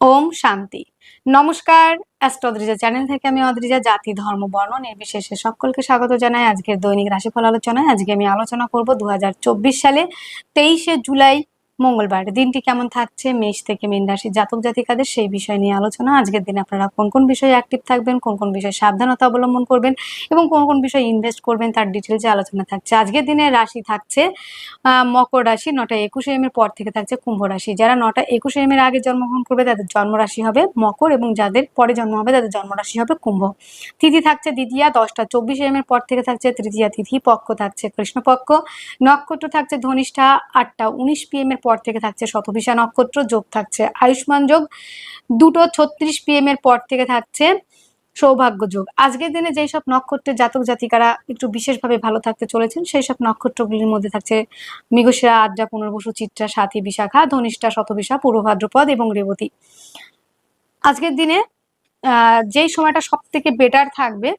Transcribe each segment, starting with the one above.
ওম শান্তি। নমস্কার অ্যাস্ট্রোদ্রিজা চ্যানেল থেকে আমি অদ্রিজা জাতি, ধর্ম, বর্ণ নির্বিশেষে সকলকে স্বাগত জানাই আজকের দৈনিক রাশিফল আলোচনায়। আজকে আমি আলোচনা করব দু হাজার চব্বিশ সালে তেইশে জুলাই মঙ্গলবার। দিনটি কেমন থাকছে? মেষ থেকে মীন রাশি জাতক জাতিকাদের সেই বিষয় নিয়ে আলোচনা। আজকের দিনে আপনারা কোন কোন বিষয়ে অ্যাক্টিভ থাকবেন, কোন কোন বিষয়ে সাবধানতা অবলম্বন করবেন এবং কোন কোন বিষয়ে ইনভেস্ট করবেন তার ডিটেলসে আলোচনা থাকছে। আজকের দিনে রাশি থাকছে মকর রাশি, নটা একুশে এম এর পর থেকে থাকছে কুম্ভ রাশি। যারা নটা একুশে এম এর আগে জন্মগ্রহণ করবে তাদের জন্মরাশি হবে মকর এবং যাদের পরে জন্ম হবে তাদের জন্মরাশি হবে কুম্ভ। তিথি থাকছে দ্বিতীয়া, দশটা চব্বিশে এম এর পর থেকে থাকছে তৃতীয়া তিথি, পক্ষ থাকছে কৃষ্ণপক্ষ। নক্ষত্র থাকছে ধনিষ্ঠা, আটটা উনিশ পিএম এর পর থেকে থাকছে শতভিষা নক্ষত্র, যোগ থাকছে আয়ুষ্মান যোগ। দুটো ছত্রিশ পিএম এর পর থেকে থাকছে সৌভাগ্য যোগ। আজকের দিনে যেই সব নক্ষত্রের জাতক জাতিকারা একটু বিশেষভাবে ভালো থাকতে চলেছেন, সেই সব নক্ষত্রগুলির মধ্যে থাকছে মৃগশিরা আদ্রা, পুনর্বসু, চিত্রা, সাথী, বিশাখা, ধনিষ্ঠা শতবিশা পূর্ব ভাদ্রপদ এবং রেবতী। আজকের দিনে যেই সময়টা সব থেকে বেটার থাকবে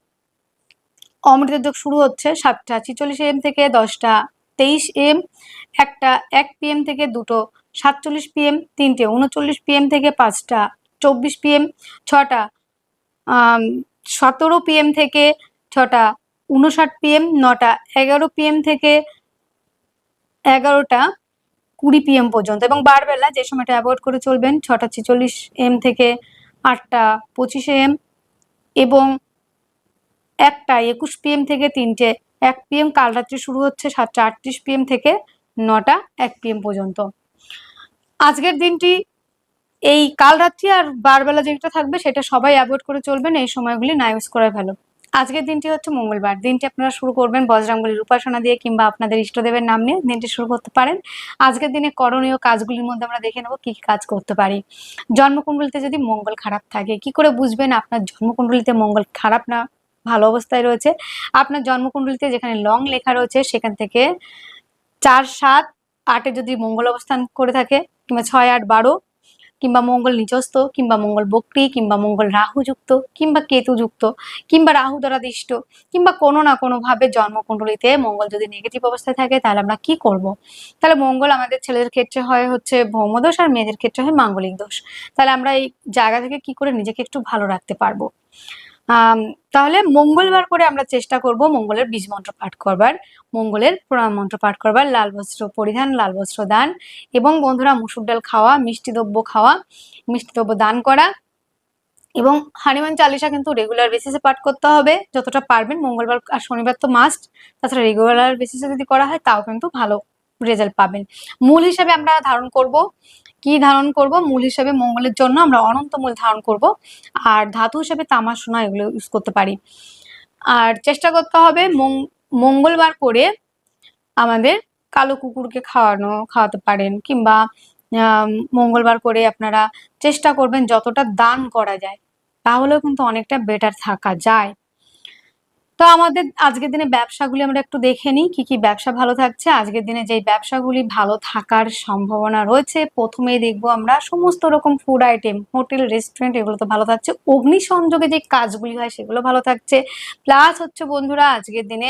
অমৃত যোগ শুরু হচ্ছে সাতটা, ছিচল্লিশ এম থেকে দশটা তেইশ এম, একটা এক পিএম থেকে দুটো, সাতচল্লিশ পিএম তিনটে, উনচল্লিশ পিএম থেকে পাঁচটা, চব্বিশ পিএম ছটা সতেরো পিএম থেকে ছটা, উনষাট পিএম নটা, এগারো পিএম থেকে এগারোটা, কুড়ি পিএম পর্যন্ত। এবং বারবেলা যে সময়টা অ্যাভয়েড করে চলবেন, ছটা ছেচল্লিশ এম থেকে আটটা, পঁচিশে এম এবং একটা, একুশ পিএম থেকে তিনটে এক পিএম কাল রাত্রি শুরু হচ্ছে সাতটা আটত্রিশ পিএম থেকে নটা এক পিএম পর্যন্ত। আজকের দিনটি এই কাল রাত্রি আর বারবেলা যেটা থাকবে সেটা সবাই অ্যাভয়েড করে চলবেন, এই সময়গুলি না ইউজ করে ভালো। আজকের দিনটি হচ্ছে মঙ্গলবার। দিনটি আপনারা শুরু করবেন বজরাঙ্গলির উপাসনা দিয়ে কিংবা আপনাদের ইষ্টদেবের নাম নিয়ে দিনটি শুরু করতে পারেন। আজকের দিনে করণীয় কাজগুলির মধ্যে আমরা দেখে নেব কি কি কাজ করতে পারি। জন্মকুণ্ডলিতে যদি মঙ্গল খারাপ থাকে, কি করে বুঝবেন আপনার জন্মকুণ্ডলিতে মঙ্গল খারাপ না? ভালো অবস্থায় রয়েছে। আপনার জন্মকুণ্ডলিতে যেখানে লং লেখা রয়েছে, সেখান থেকে চার, সাত, আটে যদি মঙ্গল অবস্থান করে থাকে, কিংবা ছয়, আট, বারো, কিংবা মঙ্গল নিচস্থ কিংবা মঙ্গল বক্রি, কিংবা মঙ্গল রাহু যুক্ত কিংবা কেতু যুক্ত কিংবা রাহু দ্বারা দিষ্ট কিংবা কোনো না কোনো ভাবে জন্মকুণ্ডলিতে মঙ্গল যদি নেগেটিভ অবস্থায় থাকে, তাহলে আমরা কি করব? তাহলে মঙ্গল আমাদের ছেলেদের ক্ষেত্রে হয় হচ্ছে ভৌমদোষ আর মেয়েদের ক্ষেত্রে হয় মাঙ্গলিক দোষ। তাহলে আমরা এই জায়গা থেকে কি করে নিজেকে একটু ভালো রাখতে পারব? তাহলে মঙ্গলবার করে আমরা চেষ্টা করব মঙ্গলের বীজ মন্ত্র পাঠ করবার, মঙ্গলের প্রণাম মন্ত্র পাঠ করবার, লাল বস্ত্র পরিধান, লাল বস্ত্র দান এবং বন্ধুরা মুসুর ডাল খাওয়া, মিষ্টি দ্রব্য খাওয়া, মিষ্টি দ্রব্য দান করা এবং হনুমান চালিশা কিন্তু রেগুলার বেসিসে পাঠ করতে হবে। যতটা পারবেন মঙ্গলবার আর শনিবার তো মাস্ট তাছাড়া রেগুলার বেসিসে যদি করা হয় তাও কিন্তু ভালো রেজাল্ট পাবেন। মূল হিসাবে আমরা ধারণ করব কি ধারণ করব? মূল হিসাবে মঙ্গলের জন্য আমরা অনন্ত মূল ধারণ করব। আর ধাতু হিসাবে তামা সোনা এগুলো ইউজ করতে পারি। আর চেষ্টা করতে হবে মঙ্গলবার করে আমাদের কালো কুকুরকে খাওয়ানো, খাওয়াতে পারেন। কিংবা মঙ্গলবার করে আপনারা চেষ্টা করবেন যতটা দান করা যায়, তাহলেও কিন্তু অনেকটা বেটার থাকা যায়। তো আমাদের আজকের দিনে ব্যবসাগুলি আমরা একটু দেখে নিই, কি কি ব্যবসা ভালো থাকছে। আজকের দিনে যেই ব্যবসাগুলি ভালো থাকার সম্ভাবনা রয়েছে, প্রথমেই দেখব আমরা সমস্ত রকম ফুড আইটেম হোটেল রেস্টুরেন্ট এগুলো তো ভালো থাকছে। অগ্নি সংযোগে যে কাজগুলি হয় সেগুলো ভালো থাকছে। প্লাস হচ্ছে বন্ধুরা আজকের দিনে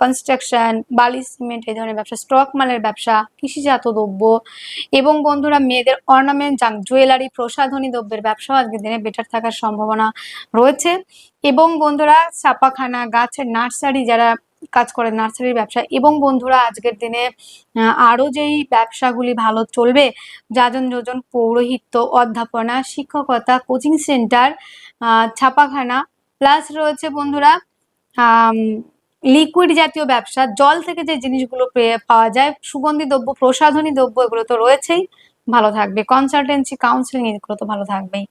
কনস্ট্রাকশন বালি সিমেন্ট এই ধরনের ব্যবসা স্টক মালের ব্যবসা, কৃষিজাত দ্রব্য এবং বন্ধুরা মেয়েদের অর্নামেন্ট জুয়েলারি প্রসাধনী দ্রব্যের ব্যবসাও আজকের দিনে বেটার থাকার সম্ভাবনা রয়েছে। এবং বন্ধুরা ছাপাখানা গাছের নার্সারি যারা কাজ করে নার্সারির ব্যবসা এবং বন্ধুরা আজকের দিনে আহ, আরও যেই ব্যবসাগুলি ভালো চলবে যাজন যোজন পৌরোহিত্য অধ্যাপনা শিক্ষকতা কোচিং সেন্টার ছাপাখানা প্লাস রয়েছে বন্ধুরা লিকুইড জাতীয় ব্যবসা জল থেকে যে জিনিসগুলো পাওয়া যায় সুগন্ধি দ্রব্য প্রসাধনী দ্রব্য এগুলো তো রয়েছেই ভালো থাকবে। কনসালটেন্সি কাউন্সিলিং এগুলো তো ভালো থাকবেই।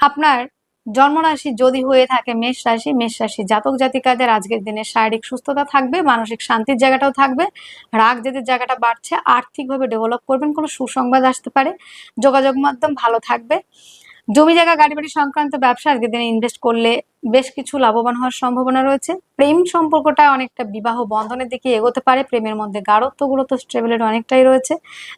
আপনার জন্মরাশি যদি হয়ে থাকে মেষ রাশি মেষ রাশি জাতক জাতিকাদের আজকের দিনে শারীরিক সুস্থতা থাকবে, মানসিক শান্তির জায়গাটাও থাকবে, রাগ যদি জায়গাটা বাড়ছে, আর্থিকভাবে ডেভেলপ করবেন, কোনো সুসংবাদ আসতে পারে, যোগাযোগ মাধ্যম ভালো থাকবে। জমি জায়গা গাড়ি বাড়ি সংক্রান্ত ব্যবসা আজকের দিনে ইনভেস্ট করলে বেশ কিছু লাভবান হওয়ার সম্ভাবনা রয়েছে। প্রেম সম্পর্কটা অনেকটা বিবাহ বন্ধনের দিকে এগোতে পারে। প্রেমের মধ্যে গাঢ়ত্ব গুরুত্ব স্টেবিলিটি অনেকটাই রয়েছে।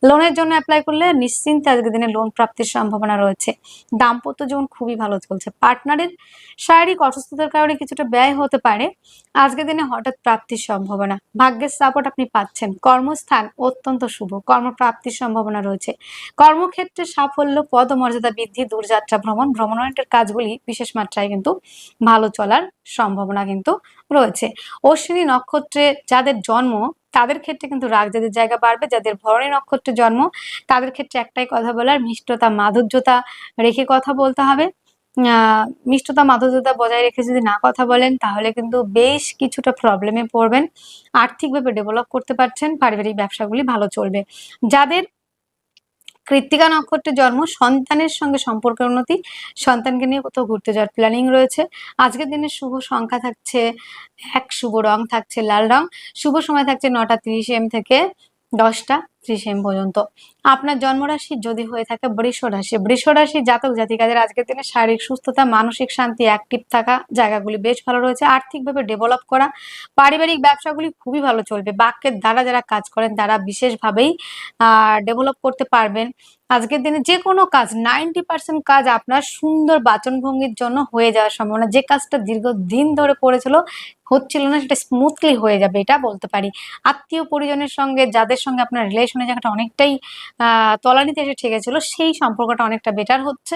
লোনের জন্য অ্যাপ্লাই করলে নিশ্চিন্তে আজকের দিনে লোন প্রাপ্তির সম্ভাবনা রয়েছে। দাম্পত্য জীবন খুবই ভালো চলছে। পার্টনারের শারীরিক অসুস্থতার কারণে কিছুটা ব্যয় হতে পারে। আজকের দিনে হঠাৎ প্রাপ্তির সম্ভাবনা। ভাগ্যের সাপোর্ট আপনি পাচ্ছেন। কর্মস্থান অত্যন্ত শুভ। কর্মপ্রাপ্তির সম্ভাবনা রয়েছে। কর্মক্ষেত্রে সাফল্য, পদমর্যাদা বৃদ্ধি, দূরযাত্রা, ভ্রমণ ভ্রমণের কাজগুলি বিশেষ মাত্রায় কিন্তু ভালো চলার সম্ভাবনা কিন্তু রয়েছে। অশ্বিনী নক্ষত্রে যাদের জন্ম, তাদের ক্ষেত্রে কিন্তু রাগ যাদের জায়গা বাড়বে, যাদের ভরণী নক্ষত্রে জন্ম, তাদের ক্ষেত্রে একটাই কথা বলার, মিষ্টতা মাধুর্যতা রেখে কথা বলতে হবে। মিষ্টতা মাধুর্যতা বজায় রেখে যদি না কথা বলেন, তাহলে কিন্তু বেশ কিছুটা প্রবলেমে পড়বেন। আর্থিকভাবে ডেভেলপ করতে পারছেন, পারিবারিক ব্যবসাগুলি ভালো চলবে। যাদের কৃত্তিকা নক্ষত্রের জন্ম সন্তানের সঙ্গে সম্পর্কের উন্নতি, সন্তানকে নিয়ে কোথাও ঘুরতে যাওয়ার প্ল্যানিং রয়েছে। আজকের দিনে শুভ সংখ্যা থাকছে এক, শুভ রং থাকছে লাল রং। শুভ সময় থাকছে নটা তিরিশ এম থেকে দশটা। ত্রিশ এম পর্যন্ত। আপনার জন্মরাশি যদি হয়ে থাকে বৃষ রাশি। বৃষ রাশি জাতক জাতিকাদের আজকের দিনে শারীরিক সুস্থতা, মানসিক শান্তি অ্যাক্টিভ থাকা জায়গাগুলি বেশ ভালো রয়েছে। আর্থিকভাবে ডেভেলপ করা, পারিবারিক ব্যবসাগুলি খুবই ভালো চলবে। বাক্যের দ্বারা যারা কাজ করেন তারা বিশেষভাবেই ডেভেলপ করতে পারবেন। আজকের দিনে যে কোনো কাজ নাইনটি পার্সেন্ট কাজ আপনার সুন্দর বাচনভঙ্গির জন্য হয়ে যাওয়ার সম্ভাবনা। যে কাজটা দীর্ঘদিন ধরে পড়েছিল হচ্ছিল না, সেটা স্মুথলি হয়ে যাবে, এটা বলতে পারি। আত্মীয় পরিজনের সঙ্গে, যাদের সঙ্গে আপনার রিলেশনের জায়গাটা অনেকটাই তলানিতে এসে ঠেকেছিল, সেই সম্পর্কটা অনেকটা বেটার হচ্ছে।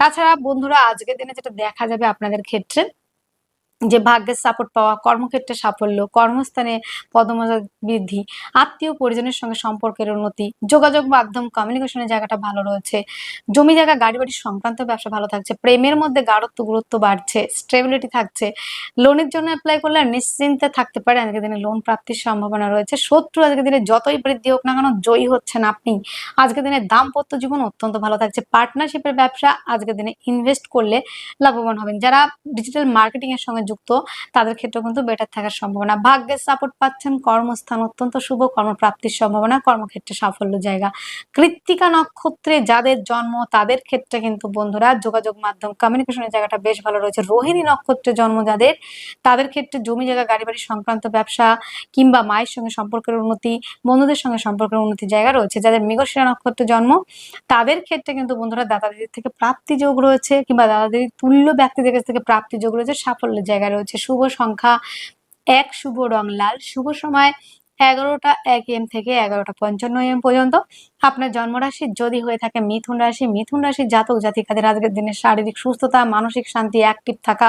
তাছাড়া বন্ধুরা, আজকের দিনে যেটা দেখা যাবে আপনাদের ক্ষেত্রে যে ভাগ্যের সাপোর্ট পাওয়া, কর্মক্ষেত্রে সাফল্য, কর্মস্থানে পদমর্যাদা বৃদ্ধি, আত্মীয় পরিজনের সঙ্গে সম্পর্কের উন্নতি, যোগাযোগ মাধ্যম কমিউনিকেশনের জায়গাটা ভালো রয়েছে, জমি জায়গা গাড়ি বাড়ি সংক্রান্ত ব্যবসা ভালো থাকছে, প্রেমের মধ্যে গাঢ়ত্ব, গুরুত্ব বাড়ছে স্টেবিলিটি থাকছে লোনের জন্য অ্যাপ্লাই করলে নিশ্চিন্তে থাকতে পারে আজকের দিনে লোন প্রাপ্তির সম্ভাবনা রয়েছে, শত্রু আজকের দিনে যতই বৃদ্ধি হোক না কেন জয়ী হচ্ছেন আপনি। আজকের দিনে দাম্পত্য জীবন অত্যন্ত ভালো থাকছে পার্টনারশিপের ব্যবসা আজকের দিনে ইনভেস্ট করলে লাভবান হবেন। যারা ডিজিটাল মার্কেটিং এর সঙ্গে যুক্ত, তাদের ক্ষেত্রে কিন্তু বেটার থাকার সম্ভাবনা। ভাগ্যের সাপোর্ট পাচ্ছেন, কর্মস্থান অত্যন্ত শুভ, কর্মপ্রাপ্তির সম্ভাবনা, কর্মক্ষেত্রে সাফল্য জায়গা। কৃত্তিকা নক্ষত্রে যাদের জন্ম, তাদের ক্ষেত্রে কিন্তু বন্ধুরা যোগাযোগ মাধ্যম কমিউনিকেশনের জায়গাটা বেশ ভালো রয়েছে। রোহিণী নক্ষত্রে জন্ম যাদের, তাদের ক্ষেত্রে জমি জায়গা গাড়ি বাড়ি সংক্রান্ত ব্যবসা কিংবা মায়ের সঙ্গে সম্পর্কের উন্নতি, বন্ধুদের সঙ্গে সম্পর্কের উন্নতি জায়গা রয়েছে। যাদের মৃগশিরা নক্ষত্রে জন্ম, তাদের ক্ষেত্রে কিন্তু বন্ধুরা দাদা দিদির থেকে প্রাপ্তি যোগ রয়েছে কিংবা দাদা দিদির তুল্য ব্যক্তিদের কাছ থেকে প্রাপ্তি যোগ রয়েছে, সাফল্যের জায়গা রয়েছে শুভ সংখ্যা এক, শুভ রং লাল। শুভ সময় এগারোটা এক এম থেকে এগারোটা পঞ্চান্ন এম পর্যন্ত। আপনার জন্মরাশি যদি হয়ে থাকে মিথুন রাশি, মিথুন রাশির জাতক জাতিকাদের আজকের দিনে শারীরিক সুস্থতা, মানসিক শান্তি অ্যাক্টিভ থাকা,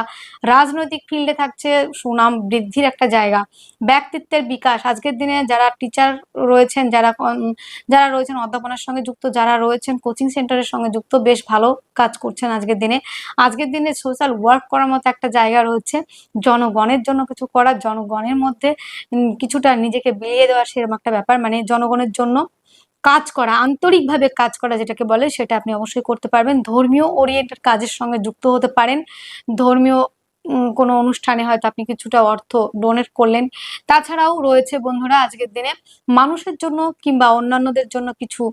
রাজনৈতিক ফিল্ডে থাকছে সুনাম বৃদ্ধির একটা জায়গা, ব্যক্তিত্বের বিকাশ। আজকের দিনে যারা টিচার রয়েছেন, যারা যারা রয়েছেন অধ্যাপনার সঙ্গে যুক্ত, যারা রয়েছেন কোচিং সেন্টারের সঙ্গে যুক্ত, বেশ ভালো কাজ করছেন আজকের দিনে। আজকের দিনে সোশ্যাল ওয়ার্ক করার মতো একটা জায়গা রয়েছে। জনগণের জন্য কিছু করার জনগণের মধ্যে কিছুটা নিজেকে বিলিয়ে দেওয়ার সেরকম একটা ব্যাপার। মানে জনগণের জন্য কাজ করা, আন্তরিকভাবে কাজ করা যেটাকে বলে সেটা আপনি অবশ্যই করতে পারবেন। ধর্মীয় ওরিয়েন্টেড কাজের সঙ্গে যুক্ত হতে পারেন। ধর্মীয় কোনো অনুষ্ঠানে হয়তো আপনি কিছুটা অর্থ ডোনেট করলেন। তাছাড়াও রয়েছে বন্ধুরা আজকের দিনে মানুষের জন্য কিংবা অন্যান্যদের জন্য কিছু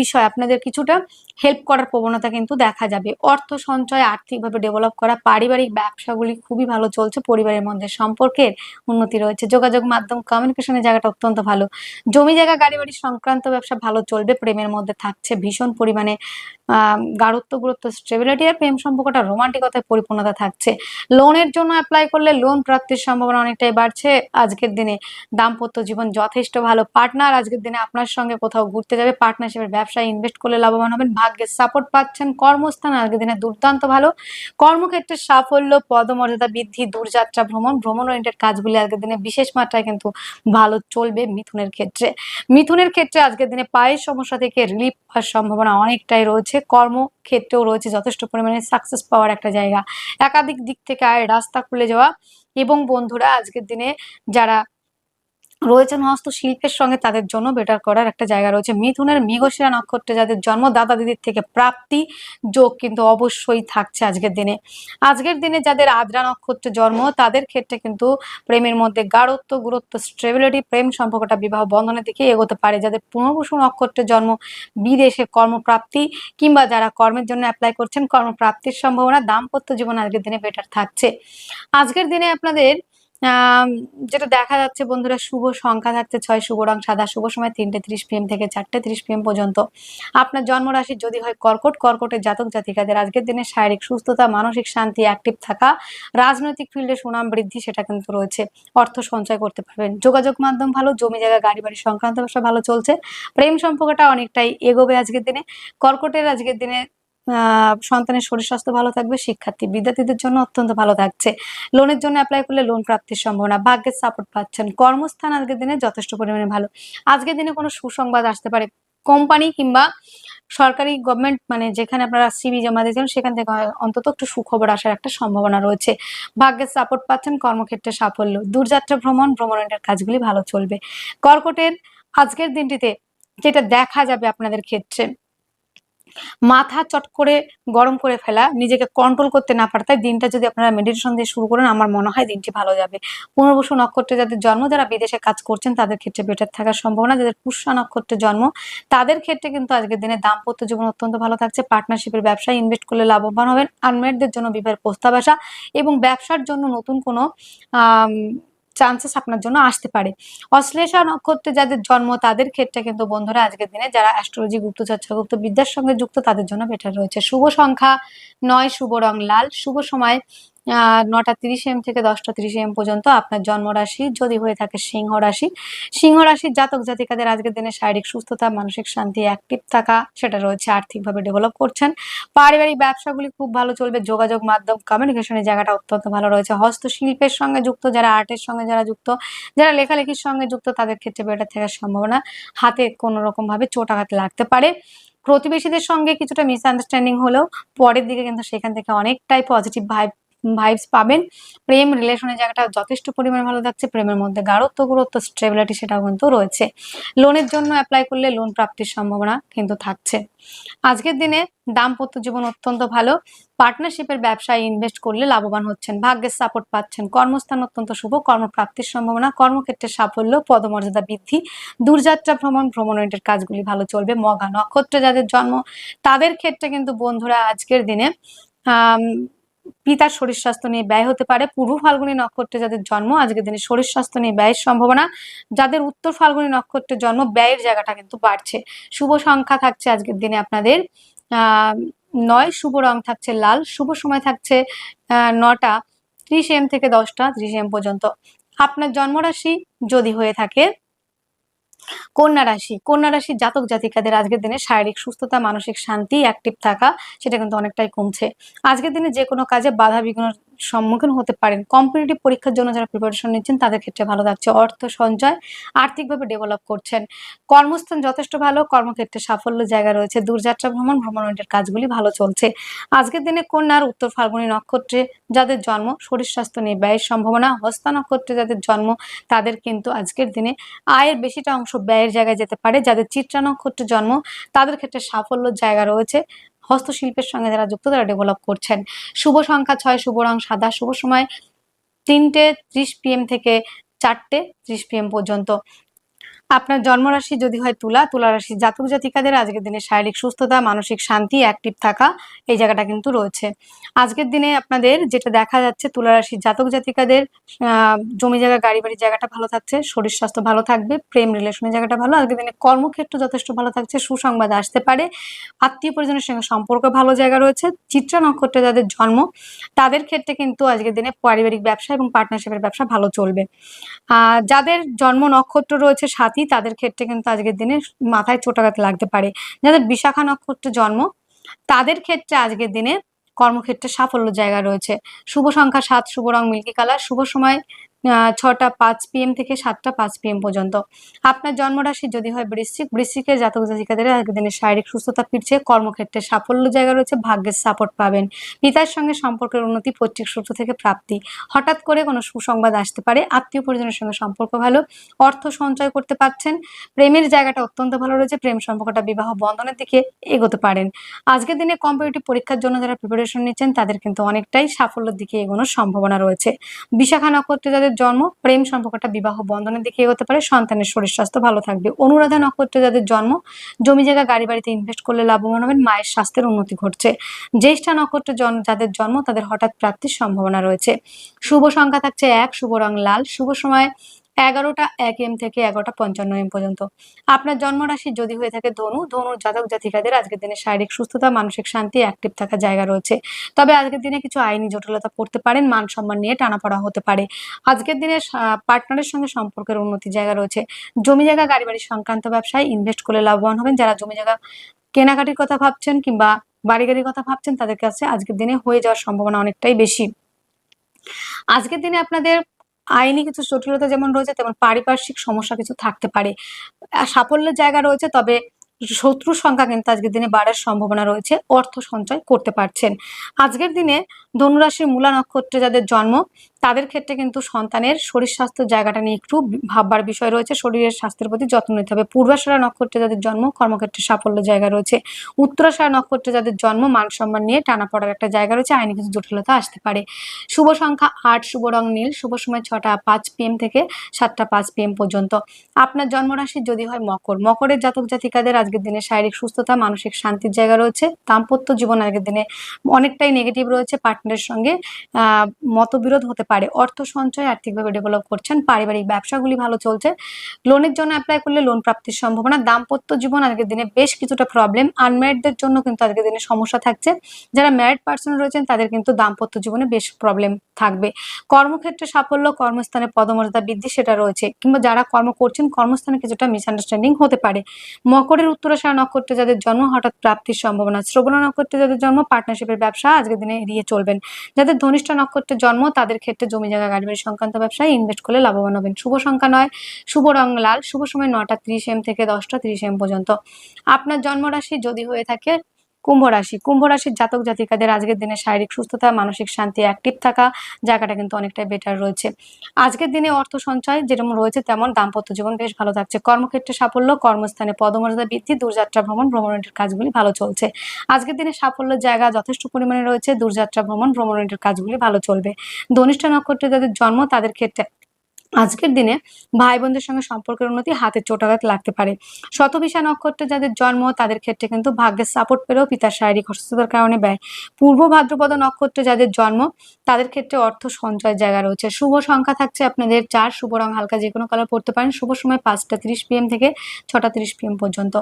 বিষয়। আপনাদের কিছুটা হেল্প করার প্রবণতা কিন্তু দেখা যাবে। অর্থ সঞ্চয়, আর্থিকভাবে ডেভেলপ করা, পারিবারিক ব্যবসাগুলি খুবই ভালো চলছে। পরিবারের মধ্যে সম্পর্কের উন্নতি রয়েছে। যোগাযোগ মাধ্যম কমিউনিকেশনের জায়গাটা অত্যন্ত ভালো। জমি জায়গা, গাড়ি বাড়ি সংক্রান্ত ব্যবসা ভালো চলবে। প্রেমের মধ্যে থাকছে ভীষণ পরিমাণে গাঢ়ত্ব, গুরুত্ব স্টেবিলিটি আর প্রেম সম্পর্কটা রোমান্টিকতায় পরিপূর্ণতা থাকছে। লোনের জন্য অ্যাপ্লাই করলে লোন প্রাপ্তির সম্ভাবনা অনেকটাই বাড়ছে। আজকের দিনে দাম্পত্য জীবন যথেষ্ট ভালো। পার্টনার আজকের দিনে আপনার সঙ্গে কোথাও ঘুরতে যাবে। পার্টনারশিপের ব্যবসায় ইনভেস্ট করলে লাভবান হবেন। ভাগ্যের সাপোর্ট পাচ্ছেন। কর্মস্থান আজকের দিনে দুর্দান্ত ভালো। কর্মক্ষেত্রে সাফল্য, পদমর্যাদা বৃদ্ধি, দূরযাত্রা ভ্রমণ ভ্রমণ ওরিয়েন্টেড কাজগুলি আজকের দিনে বিশেষ মাত্রায় কিন্তু ভালো চলবে মিথুনের ক্ষেত্রে। মিথুনের ক্ষেত্রে আজকের দিনে পায়ের সমস্যা থেকে রিলিফ হওয়ার সম্ভাবনা অনেকটাই রয়েছে। কর্মক্ষেত্রেও রয়েছে যথেষ্ট পরিমাণে সাকসেস পাওয়ার একটা জায়গা। একাধিক দিক থেকে আয় রাস্তা খুলে যাওয়া এবং বন্ধুরা আজকের দিনে যারা রয়েছেন হস্তশিল্পের সঙ্গে তাদের জন্য বেটার করার একটা জায়গা রয়েছে। মিথুনের মৃগশিরা নক্ষত্রে যাদের জন্ম, দাদা দিদির থেকে প্রাপ্তি যোগ কিন্তু অবশ্যই থাকছে আজকের দিনে। আজকের দিনে যাদের আদ্রা নক্ষত্রে জন্ম, তাদের ক্ষেত্রে কিন্তু প্রেমের মধ্যে গাঢ়ত্ব, গুরুত্ব স্টেবিলিটি প্রেম সম্পর্কটা বিবাহ বন্ধনের দিকে এগোতে পারে। যাদের পুনর্বসু নক্ষত্রে জন্ম, বিদেশে কর্মপ্রাপ্তি কিংবা যারা কর্মের জন্য অ্যাপ্লাই করছেন, কর্মপ্রাপ্তির সম্ভাবনা দাম্পত্য জীবন আজকের দিনে বেটার থাকছে। আজকের দিনে আপনাদের যেটা দেখা যাচ্ছে বন্ধুরা, শুভ সংখ্যা থাকছে ছয় শুভ রং, সাদা শুভ সময় তিনটে ত্রিশ পিএম থেকে চারটে ত্রিশ পিএম পর্যন্ত। আপনার জন্মরাশি যদি হয় কর্কট, কর্কটের জাতক জাতিকাদের। আজকের দিনে শারীরিক সুস্থতা, মানসিক শান্তি অ্যাক্টিভ থাকা, রাজনৈতিক ফিল্ডে সুনাম বৃদ্ধি, সেটা কিন্তু রয়েছে। অর্থ সঞ্চয় করতে পারবেন। যোগাযোগ মাধ্যম ভালো, জমি জায়গা, গাড়ি বাড়ি সংক্রান্ত ব্যবসা ভালো চলছে। প্রেম সম্পর্কটা অনেকটাই এগোবে আজকের দিনে। কর্কটের আজকের দিনে সন্তানের শরীর স্বাস্থ্য ভালো থাকবে, শিক্ষার্থী, বিদ্যার্থীদের জন্য অত্যন্ত ভালো থাকছে। লোনের জন্য অ্যাপ্লাই করলে লোন প্রাপ্তির সম্ভাবনা, ভাগ্যের সাপোর্ট পাচ্ছেন। কর্মস্থান আজকের দিনে যথেষ্ট পরিমাণে ভালো। আজকের দিনে কোনো সুসংবাদ আসতে পারে। কোম্পানি কিংবা সরকারি গভর্নমেন্ট মানে যেখানে আপনারা সিবি জমা দিয়েছেন সেখান থেকে অন্তত একটু সুখবর আসার একটা সম্ভাবনা রয়েছে। ভাগ্যের সাপোর্ট পাচ্ছেন, কর্মক্ষেত্রে সাফল্য। দূরযাত্রা, ভ্রমণ ভ্রমণের কাজগুলি ভালো চলবে। কর্কটের আজকের দিনটিতে যেটা দেখা যাবে আপনাদের ক্ষেত্রে। মাথা চট করে গরম করে ফেলা, নিজেকে কন্ট্রোল করতে না পারে তাই দিনটা যদি আপনারা মেডিটেশন দিয়ে শুরু করেন, আমার মনে হয় দিনটি ভালো যাবে। পুনর্বসু নক্ষত্রে যাদের জন্ম, যারা বিদেশে কাজ করছেন, তাদের ক্ষেত্রে বেটার থাকার সম্ভাবনা। যাদের পুষ্যা নক্ষত্রে জন্ম, তাদের ক্ষেত্রে কিন্তু আজকের দিনে দাম্পত্য জীবন অত্যন্ত ভালো থাকছে। পার্টনারশিপের ব্যবসায় ইনভেস্ট করলে লাভবান হবেন। আনমেডদের জন্য বিবাহের প্রস্তাব আসা এবং ব্যবসার জন্য নতুন কোনো চান্সেস আপনার জন্য আসতে পারে। অশ্লেষা নক্ষত্রে যাদের জন্ম, তাদের ক্ষেত্রে কিন্তু বন্ধুরা আজকের দিনে যারা অ্যাস্ট্রোলজি গুপ্তচর্চা গুপ্ত বিদ্যার সঙ্গে যুক্ত, তাদের জন্য বেটার রয়েছে। শুভ সংখ্যা নয়, শুভ রং লাল। শুভ সময় নটা তিরিশ এম থেকে দশটা তিরিশ এম পর্যন্ত আপনার জন্ম রাশি যদি হয়ে থাকে সিংহ রাশি। সিংহ রাশির জাতক জাতিকাদের আজকের দিনে শারীরিক সুস্থতা, মানসিক শান্তি অ্যাক্টিভ থাকা, সেটা রয়েছে, আর্থিকভাবে ডেভেলপ করছেন। পারিবারিক ব্যবসাগুলি খুব ভালো চলবে, যোগাযোগ মাধ্যম কমিউনিকেশনের জায়গাটা অত্যন্ত ভালো রয়েছে। হস্তশিল্পের সঙ্গে যুক্ত, যারা আর্টের সঙ্গে যারা যুক্ত, যারা লেখালেখির সঙ্গে যুক্ত, তাদের ক্ষেত্রে বেটার থাকার সম্ভাবনা হাতে কোনো রকম ভাবে চোট আঘাত লাগতে পারে। প্রতিবেশীদের সঙ্গে কিছুটা মিসআন্ডারস্ট্যান্ডিং হলেও পরের দিকে কিন্তু সেখান থেকে অনেকটাই পজিটিভ ভাইব ভাইবস পাবেন। প্রেম রিলেশনের জায়গাটা যথেষ্ট পরিমাণে ভালো থাকছে প্রেমের মধ্যে গাঢ়ত্ব গুরুত্ব স্টেবিলিটি সেটাও কিন্তু রয়েছে। লোনের জন্য অ্যাপ্লাই করলে লোন প্রাপ্তির সম্ভাবনা কিন্তু থাকছে। আজকের দিনে দাম্পত্য জীবন অত্যন্ত ভালো। পার্টনারশিপের ব্যবসায় ইনভেস্ট করলে লাভবান হচ্ছেন ভাগ্যের সাপোর্ট পাচ্ছেন কর্মস্থান অত্যন্ত শুভ কর্মপ্রাপ্তির সম্ভাবনা কর্মক্ষেত্রে সাফল্য পদমর্যাদা বৃদ্ধি দূরযাত্রা ভ্রমণ ভ্রমণের কাজগুলি ভালো চলবে মগা নক্ষত্রে যাদের জন্ম তাদের ক্ষেত্রে কিন্তু বন্ধুরা আজকের দিনে আম, পিতার শরীর স্বাস্থ্য নিয়ে ব্যয় হতে পারে। পূর্ব ফাল্গুনী নক্ষত্রে যাদের জন্ম, আজকের দিনে শরীর স্বাস্থ্য নিয়ে ব্যয়ের সম্ভাবনা। যাদের উত্তর ফাল্গুনী নক্ষত্রে জন্ম, ব্যয়ের জায়গাটা কিন্তু বাড়ছে। শুভ সংখ্যা থাকছে আজকের দিনে আপনাদের নয়, শুভ রং থাকছে লাল, শুভ সময় থাকছে নটা, ত্রিশ এম থেকে দশটা, ত্রিশ এম পর্যন্ত। আপনার জন্মরাশি যদি হয়ে থাকে কন্যা রাশি, কন্যা রাশির জাতক জাতিকাদের আজকের দিনে শারীরিক সুস্থতা, মানসিক শান্তি অ্যাক্টিভ থাকা, সেটা কিন্তু অনেকটাই কমছে। আজকের দিনে যে কোনো কাজে বাধা বিঘ্নের সম্মুখীন হতে পারেন। কম্পিটিটিভ পরীক্ষার জন্য যারা প্রিপারেশন নিচ্ছেন, তাদের ক্ষেত্রে ভালো থাকছে অর্থ সঞ্চয় আর্থিকভাবে ডেভেলপ করছেন। কর্মস্থান যথেষ্ট ভালো, কর্মক্ষেত্রে সাফল্য জায়গা রয়েছে। দূরযাত্রা, ভ্রমণ ভ্রমণের কাজগুলি ভালো চলছে। আজকের দিনে কন্যার উত্তর ফাল্গুনী নক্ষত্রে যাদের জন্ম, শরীর স্বাস্থ্য নিয়ে ব্যয়ের সম্ভাবনা হস্তা নক্ষত্রে যাদের জন্ম, তাদের কিন্তু আজকের দিনে আয়ের বেশিটা অংশ ব্যয়ের জায়গায় যেতে পারে। যাদের চিত্রা নক্ষত্রে জন্ম, তাদের ক্ষেত্রে সাফল্যের জায়গা রয়েছে। হস্তশিল্পের সঙ্গে যারা যুক্ত, তারা ডেভেলপ করছেন। শুভ সংখ্যা ছয়, শুভ রং সাদা। শুভ সময় তিনটে ত্রিশ পিএম থেকে চারটে ত্রিশ পিএম পর্যন্ত। আপনার জন্মরাশি যদি হয় তুলা তুলা রাশির জাতক জাতিকাদের আজকের দিনে শারীরিক সুস্থতা, মানসিক শান্তি অ্যাক্টিভ থাকা এই জায়গাটা কিন্তু রয়েছে। আজকের দিনে আপনাদের যেটা দেখা যাচ্ছে তুলা রাশির জাতক জাতিকাদের জমি জায়গা, গাড়ি বাড়ির জায়গাটা ভালো থাকছে, শরীর স্বাস্থ্য ভালো থাকবে, প্রেম রিলেশনের জায়গাটা ভালো, আজকের দিনে কর্মক্ষেত্র যথেষ্ট ভালো থাকছে, সুসংবাদ আসতে পারে, আত্মীয় পরিজনের সঙ্গে সম্পর্ক ভালো জায়গা রয়েছে, চিত্রা নক্ষত্রে যাদের জন্ম, তাদের ক্ষেত্রে কিন্তু আজকের দিনে পারিবারিক ব্যবসা এবং পার্টনারশিপের ব্যবসা ভালো চলবে। যাদের জন্ম নক্ষত্র রয়েছে সাথী তাদের ক্ষেত্রে কিন্তু আজকের দিনে মাথায় চোটাঘাত লাগতে পারে। যাদের বিশাখা নক্ষত্রে জন্ম, তাদের ক্ষেত্রে আজকের দিনে কর্মক্ষেত্রে সাফল্য জায়গা রয়েছে। শুভ সংখ্যা সাত, শুভ রং, মিল্কি কালার। শুভ সময় ছটা পাঁচ পিএম থেকে সাতটা পাঁচ পিএম পর্যন্ত। আপনার জন্মরাশি যদি হয় বৃশ্চিক, বৃশ্চিকের জাতক জাতিকাদের আজকের দিনে শারীরিক সুস্থতা ফিরছে, কর্মক্ষেত্রে সাফল্য জায়গা রয়েছে, ভাগ্যের সাপোর্ট পাবেন। পিতার সঙ্গে সম্পর্কের উন্নতি, পৈতৃক সূত্র থেকে প্রাপ্তি। হঠাৎ করে কোনো সুসংবাদ আসতে পারে, আত্মীয় পরিজনের সঙ্গে সম্পর্ক ভালো, অর্থ সঞ্চয় করতে পারছেন, প্রেমের জায়গাটা অত্যন্ত ভালো রয়েছে, প্রেম সম্পর্কটা বিবাহ বন্ধনের দিকে এগোতে পারেন। আজকের দিনে কম্পিটিটিভ পরীক্ষার জন্য যারা প্রিপারেশন নিচ্ছেন, তাদের কিন্তু অনেকটাই সাফল্যের দিকে এগোনোর সম্ভাবনা রয়েছে। বিশাখা নক্ষত্রে যাদের জন্ম, প্রেম সম্পর্কটা বিবাহ বন্ধনের দিকে এগোতে পারে, সন্তানের শরীর স্বাস্থ্য ভালো থাকবে। অনুরাধা নক্ষত্রে যাদের জন্ম, জমি জায়গা, গাড়ি বাড়িতে ইনভেস্ট করলে লাভবান হবেন, মায়ের স্বাস্থ্যের উন্নতি ঘটছে। জ্যেষ্ঠা নক্ষত্রে জন্ম যাদের জন্ম, তাদের হঠাৎ প্রাপ্তির সম্ভাবনা রয়েছে। শুভ সংখ্যা থাকছে এক, শুভ রং লাল। শুভ সময় এগারোটা এক এম থেকে এগারোটা পঞ্চান্ন এম পর্যন্ত। আপনার জন্মরাশি যদি হয়ে থাকে ধনু, ধনুর জাতক জাতিকাদের আজকের দিনে শারীরিক সুস্থতা, মানসিক শান্তি অ্যাক্টিভ থাকার জায়গা রয়েছে। তবে আজকের দিনে কিছু আইনি জটিলতা পড়তে পারেন, মান সম্মান নিয়ে টানাপড়া হতে পারে। আজকের দিনে পার্টনারের সঙ্গে সম্পর্কের উন্নতি জায়গা রয়েছে। জমি জায়গা, গাড়ি বাড়ি সংক্রান্ত ব্যবসায় ইনভেস্ট করলে লাভবান হবেন। যারা জমি জায়গা কেনাকাটির কথা ভাবছেন কিংবা বাড়ি গাড়ির কথা ভাবছেন, তাদের কাছে আজকের দিনে হয়ে যাওয়ার সম্ভাবনা অনেকটাই বেশি। আজকের দিনে আপনাদের আইনি কিছু জটিলতা যেমন রয়েছে, তেমন পারিপার্শ্বিক সমস্যা কিছু থাকতে পারে। সাফল্যের জায়গা রয়েছে, তবে শত্রুর সংখ্যা কিন্তু আজকের দিনে বাড়ার সম্ভাবনা রয়েছে, অর্থ সঞ্চয় করতে পারছেন। আজকের দিনে ধনুরাশির মূলা নক্ষত্রে যাদের জন্ম তাদের ক্ষেত্রে কিন্তু সন্তানের শরীর স্বাস্থ্যের জায়গাটা নিয়ে একটু ভাববার বিষয় রয়েছে। শরীরের স্বাস্থ্যের প্রতি যত্ন নিতে হবে। পূর্বাশারা নক্ষত্রে যাদের জন্ম, কর্মক্ষেত্রে সাফল্য জায়গা রয়েছে। উত্তরাশারা নক্ষত্রে যাদের জন্ম, মান সম্মান নিয়ে টানা পড়ার একটা জায়গা রয়েছে। আইনি কিছু জটিলতা আসতে পারে। শুভ সংখ্যা আট, শুভ রং নীল। শুভ সময় ছটা পাঁচ পিএম থেকে সাতটা পাঁচ পিএম পর্যন্ত। আপনার জন্মরাশি যদি হয় মকর। মকরের জাতক জাতিকাদের আজকের দিনে শারীরিক সুস্থতা, মানসিক শান্তির জায়গা রয়েছে। দাম্পত্য জীবন আজকের দিনে অনেকটাই নেগেটিভ রয়েছে। পার্টনারের সঙ্গে মতবিরোধ হতে পারে। অর্থ সঞ্চয় আর্থিকভাবে ডেভেলপ করছেন, পারিবারিক ব্যবসাগুলি ভালো চলছে। লোনের জন্য অ্যাপ্লাই করলে লোন প্রাপ্তির সম্ভাবনা, দাম্পত্য জীবন আজকের দিনে বেশ কিছুটা প্রবলেম আনম্যারিডদের জন্য কিন্তু আজকের দিনে সমস্যা থাকছে। যারা ম্যারিড পার্সন রয়েছেন, তাদের কিন্তু দাম্পত্য জীবনে বেশ প্রবলেম থাকবে। কর্মক্ষেত্রে সাফল্য, কর্মস্থানে পদমর্যাদা বৃদ্ধি সেটা রয়েছে। কিংবা যারা কর্ম করছেন, কর্মস্থানে কিছুটা মিসআন্ডারস্ট্যান্ডিং হতে পারে। মকরের উত্তরাশারা নক্ষত্রে যাদের জন্ম হঠাৎ প্রাপ্তির সম্ভাবনা, শ্রবণ নক্ষত্রে যাদের জন্ম পার্টনারশিপের ব্যবসা আজকের দিনে এড়িয়ে চলবেন। যাদের ধনিষ্ঠ নক্ষত্রের জন্ম, তাদের ক্ষেত্রে জমি জায়গা, গাড়ি সংক্রান্ত ব্যবসায় ইনভেস্ট করলে লাভবান হবেন। শুভ সংখ্যা নয়, শুভ রং লাল। শুভ সময় নটা ত্রিশ এম থেকে দশটা ত্রিশ এম পর্যন্ত। আপনার জন্মরাশি যদি হয়ে থাকে কুম্ভ রাশি। কুম্ভ রাশির জাতক জাতিকাদের আজকের দিনে শারীরিক সুস্থতা, মানসিক শান্তি অ্যাক্টিভ থাকা জায়গাটা কিন্তু অনেকটাই বেটার রয়েছে। আজকের দিনে অর্থ সঞ্চয় যেরকম রয়েছে তেমন দাম্পত্য জীবন বেশ ভালো থাকছে। কর্মক্ষেত্রে সাফল্য, কর্মস্থানে পদমর্যাদা বৃদ্ধি, দূরযাত্রা ভ্রমণ ভ্রমণের কাজগুলি ভালো চলছে। আজকের দিনে সাফল্যের জায়গা যথেষ্ট পরিমাণে রয়েছে। দূরযাত্রা ভ্রমণ ভ্রমণের কাজগুলি ভালো চলবে। ধনিষ্ঠ নক্ষত্রে যাদের জন্ম তাদের ক্ষেত্রে আজকের দিনে ভাই বোনদের সঙ্গে সম্পর্কের উন্নতি হাতে চোটাঘাত লাগতে পারে। শতবিশা নক্ষত্রে যাদের জন্ম, তাদের ক্ষেত্রে কিন্তু ভাগ্যের সাপোর্ট পেলেও পিতার শারীরিক অসুস্থতার কারণে ব্যয়। পূর্ব ভাদ্রপদ নক্ষত্রে যাদের জন্ম, তাদের ক্ষেত্রে অর্থ সঞ্চয়ের জায়গা রয়েছে। শুভ সংখ্যা থাকছে আপনাদের চার, শুভ রং হালকা যে কোনো কালার পড়তে পারেন। শুভ সময় পাঁচটা তিরিশ পিএম থেকে ছটা তিরিশ পিএম পর্যন্ত।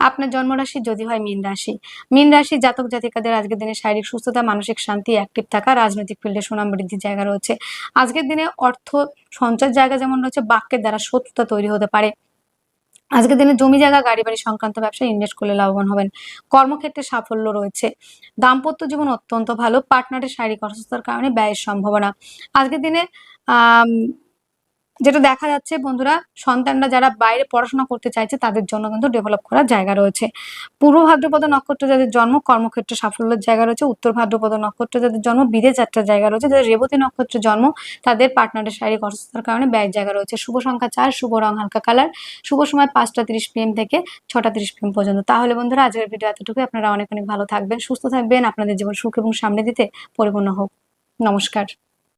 আপনার জন্মরাশি যদি হয় মীন রাশি। মীন রাশি জাতক জাতিকাদের আজকের দিনে শারীরিক সুস্থতা, মানসিক শান্তি অ্যাক্টিভ থাকা, রাজনৈতিক ফিল্ডে সুনাম বৃদ্ধির জায়গা রয়েছে। আজকের দিনে অর্থ সঞ্চয়ের জায়গা যেমন রয়েছে, বাক্যের দ্বারা শত্রুতা তৈরি হতে পারে। আজকের দিনে জমি জায়গা, গাড়ি বাড়ি সংক্রান্ত ব্যবসায় ইনভেস্ট করলে লাভবান হবেন। কর্মক্ষেত্রে সাফল্য রয়েছে। দাম্পত্য জীবন অত্যন্ত ভালো পার্টনারের শারীরিক অসুস্থতার কারণে ব্যয়ের সম্ভাবনা। আজকের দিনে যেটা দেখা যাচ্ছে বন্ধুরা, সন্তানরা যারা বাইরে পড়াশোনা করতে চাইছে, তাদের জন্য কিন্তু ডেভেলপ করার জায়গা রয়েছে। পূর্ব ভাদ্রপদ নক্ষত্র যাদের জন্ম, কর্মক্ষেত্রে সাফল্যের জায়গা রয়েছে। উত্তর ভাদ্রপদ নক্ষত্র যাদের জন্ম, বিদেশ যাত্রার জায়গা রয়েছে। যাদের রেবতী নক্ষত্রে জন্ম, তাদের পার্টনারের শারীরিক অসুস্থতার কারণে ব্যয়ের জায়গা রয়েছে। শুভ সংখ্যা চার, শুভ রং হালকা কালার শুভ সময় পাঁচটা তিরিশ পিএম থেকে ছটা তিরিশ পিএম পর্যন্ত। তাহলে বন্ধুরা, আজকের ভিডিও এতটুকু আপনারা অনেক অনেক ভালো থাকবেন, সুস্থ থাকবেন। আপনাদের জীবন সুখ এবং সামনে দিতে পরিপূর্ণ হোক। নমস্কার।